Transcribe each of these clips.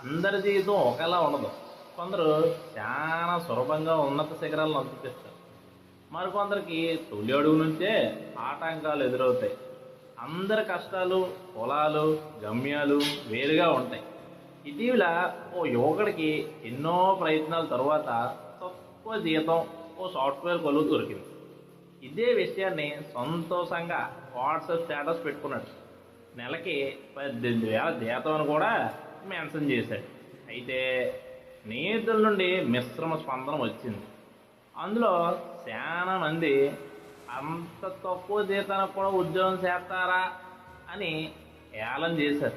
అందరి జీవితం ఒకేలా ఉండదు. కొందరు చాలా సులభంగా ఉన్నత శిఖరాలను అందుపిస్తారు మరికొందరికి తొలి అడుగు నుంచే ఆటంకాలు ఎదురవుతాయి. అందరి కష్టాలు పొలాలు గమ్యాలు వేరుగా ఉంటాయి. ఇటీవల ఓ యువకుడికి ఎన్నో ప్రయత్నాల తర్వాత తక్కువ జీతం ఓ సాఫ్ట్వేర్ కొలువు దొరికింది. ఇదే విషయాన్ని సంతోషంగా వాట్సాప్ స్టేటస్ పెట్టుకున్నాడు. నెలకి పద్దెనిమిది వేల జీతం అని కూడా మెన్షన్ చేశాడు. అయితే నేతల నుండి మిశ్రమ స్పందన వచ్చింది. అందులో చాలా మంది అంత తక్కువ జీతానికి కూడా ఉద్యోగం చేస్తారా? అని ఏలం చేశారు.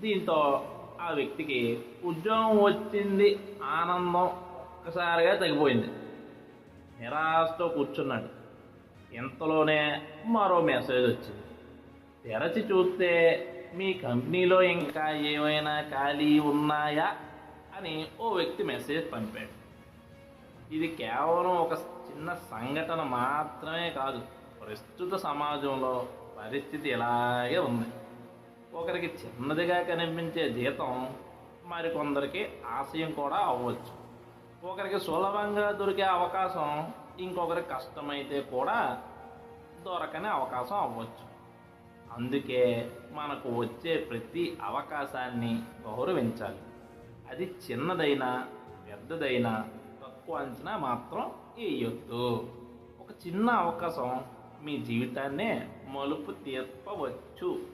దీంతో ఆ వ్యక్తికి ఉద్యోగం వచ్చింది ఆనందం ఒక్కసారిగా తగ్గిపోయింది. నిరాశతో కూర్చున్నాడు. ఇంతలోనే మరో మెసేజ్ వచ్చింది. తెరచి చూస్తే మీ కంపెనీలో ఇంకా ఏమైనా ఖాళీ ఉన్నాయా? అని ఓ వ్యక్తి మెసేజ్ పంపాడు. ఇది కేవలం ఒక చిన్న సంఘటన మాత్రమే కాదు ప్రస్తుత సమాజంలో పరిస్థితి ఇలాగే ఉంది. ఒకరికి చిన్నదిగా కనిపించే జీతం మరికొందరికి ఆశయం కూడా అవ్వచ్చు. ఒకరికి సులభంగా దొరికే అవకాశం ఇంకొకరికి కష్టమైతే కూడా దొరకని అవకాశం అవ్వచ్చు. అందుకే మనకు వచ్చే ప్రతి అవకాశాన్ని గౌరవించాలి. అది చిన్నదైనా పెద్దదైనా తక్కువ అంచనా మాత్రం వేయొద్దు. ఒక చిన్న అవకాశం మీ జీవితాన్నే మలుపు తీర్పవచ్చు.